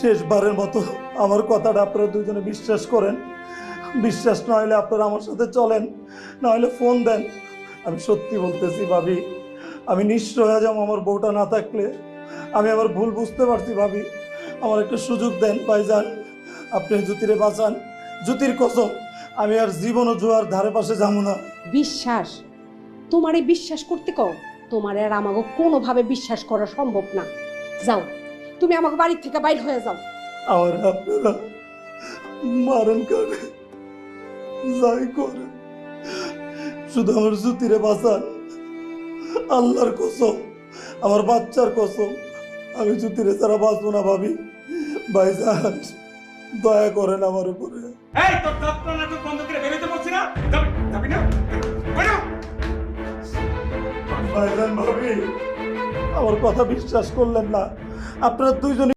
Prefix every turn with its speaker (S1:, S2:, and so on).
S1: শেষবারের মতো আমার কথাটা আপনারা দুজনে বিশ্বাস করেন। বিশ্বাস না হলে আপনারা আমার সাথে চলেন, না হলে ফোন দেন। আমি সত্যি বলতেছি, ভাবি, আমি নিশ্চয় হয়ে যাব আমার বউটা না থাকলে আমি আমার ভুল বুঝতে পারছি, ভাবি। আমার একটা সুযোগ দেন, ভাইজান। আপনি জ্যোতিরে বাঁচান। জ্যোতির কসম, আমি আর জীবন ও জোয়ার ধারে পাশে যাব না।
S2: বিশ্বাস? তোমারে বিশ্বাস করতে কও? তোমার আর আমাকে কোনোভাবে বিশ্বাস করা সম্ভব না। যাও। তুমি আমাকে বাড়ির থেকে বাইর হয়ে যাও।
S1: আমার আপনারা মারেন করে যাই করেন। শুধু আমার জ্যোতিরে বাঁচান। আল্লাহর কসম আমার বাচ্চার কসম আমি জ্যোতিরে ছাড়া বাঁচবো না ভাবি। ভাইজান দয়া করেন আমার উপরে।
S3: এই তোর নাটক বন্ধ করে বেরোতে বলছি না? যাবি না?
S1: ভাইজান ভাবি। আমার কথা বিশ্বাস করলেন না। আপনারা দুইজনে